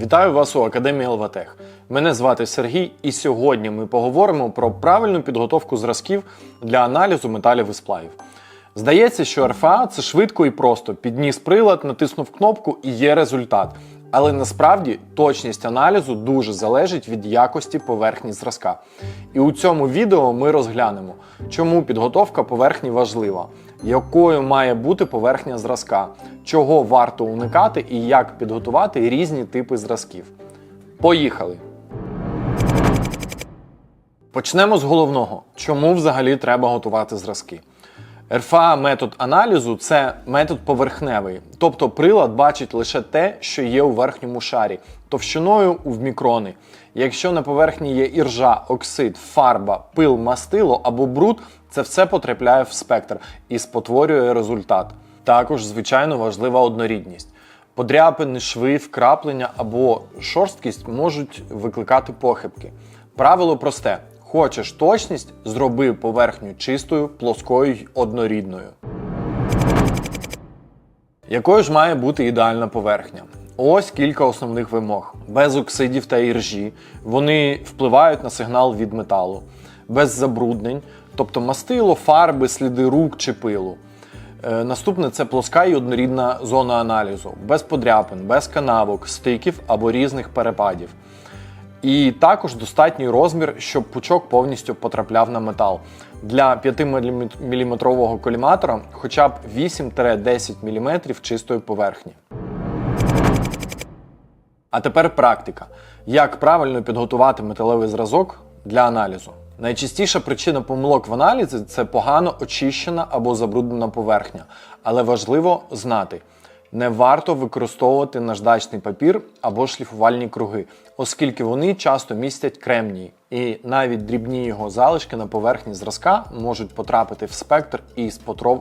Вітаю вас у Академії ЛВТЕХ. Мене звати Сергій, і сьогодні ми поговоримо про правильну підготовку зразків для аналізу металів і сплавів. Здається, що РФА це швидко і просто. Підніс прилад, натиснув кнопку і є результат. Але насправді точність аналізу дуже залежить від якості поверхні зразка. І у цьому відео ми розглянемо, чому підготовка поверхні важлива, якою має бути поверхня зразка, чого варто уникати і як підготувати різні типи зразків. Поїхали! Почнемо з головного: чому взагалі треба готувати зразки? РФА метод аналізу це метод поверхневий, тобто прилад бачить лише те, що є у верхньому шарі, товщиною в мікрони. Якщо на поверхні є іржа, оксид, фарба, пил, мастило або бруд, це все потрапляє в спектр і спотворює результат. Також, звичайно, важлива однорідність. Подряпини, шви, вкраплення або шорсткість можуть викликати похибки. Правило просте: хочеш точність, зроби поверхню чистою, плоскою й однорідною. Якою ж має бути ідеальна поверхня? Ось кілька основних вимог: без оксидів та іржі. Вони впливають на сигнал від металу, без забруднень, тобто мастило, фарби, сліди рук чи пилу. Е, Наступне це плоска і однорідна зона аналізу, без подряпин, без канавок, стиків або різних перепадів. І також достатній розмір, щоб пучок повністю потрапляв на метал. Для 5-мм коліматора хоча б 8-10 мм чистої поверхні. А тепер практика. Як правильно підготувати металевий зразок для аналізу? Найчастіша причина помилок в аналізі це погано очищена або забруднена поверхня. Але важливо знати, не варто використовувати наждачний папір або шліфувальні круги, оскільки вони часто містять кремній, і навіть дрібні його залишки на поверхні зразка можуть потрапити в спектр і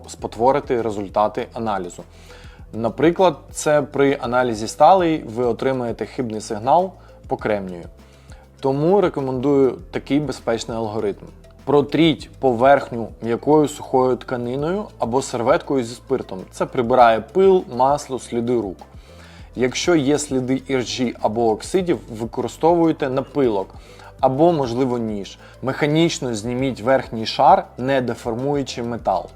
спотворити результати аналізу. Наприклад, це при аналізі сталей ви отримаєте хибний сигнал по кремнію. Тому рекомендую такий безпечний алгоритм. Протріть поверхню м'якою сухою тканиною або серветкою зі спиртом. Це прибирає пил, масло, сліди рук. Якщо є сліди іржі або оксидів, використовуйте напилок або, можливо, ніж. Механічно зніміть верхній шар, не деформуючи метал.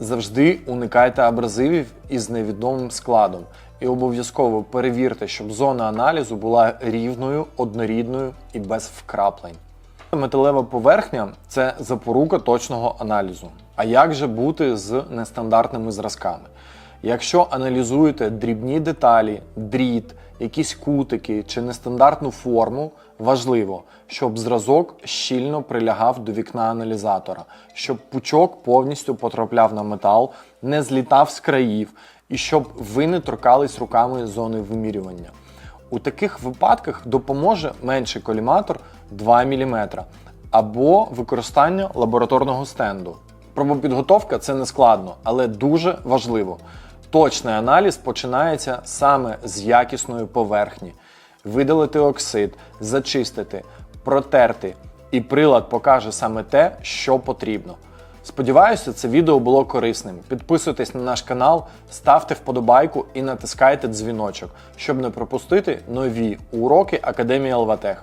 Завжди уникайте абразивів із невідомим складом і обов'язково перевірте, щоб зона аналізу була рівною, однорідною і без вкраплень. Металева поверхня це запорука точного аналізу. А як же бути з нестандартними зразками? Якщо аналізуєте дрібні деталі, дріт, якісь кутики чи нестандартну форму, важливо, щоб зразок щільно прилягав до вікна аналізатора, щоб пучок повністю потрапляв на метал, не злітав з країв і щоб ви не торкались руками зони вимірювання. У таких випадках допоможе менший коліматор 2 мм або використання лабораторного стенду. Пробопідготовка це не складно, але дуже важливо. Точний аналіз починається саме з якісної поверхні. Видалити оксид, зачистити, протерти, і прилад покаже саме те, що потрібно. Сподіваюся, це відео було корисним. Підписуйтесь на наш канал, ставте вподобайку і натискайте дзвіночок, щоб не пропустити нові уроки Академії ЛВТЕХ.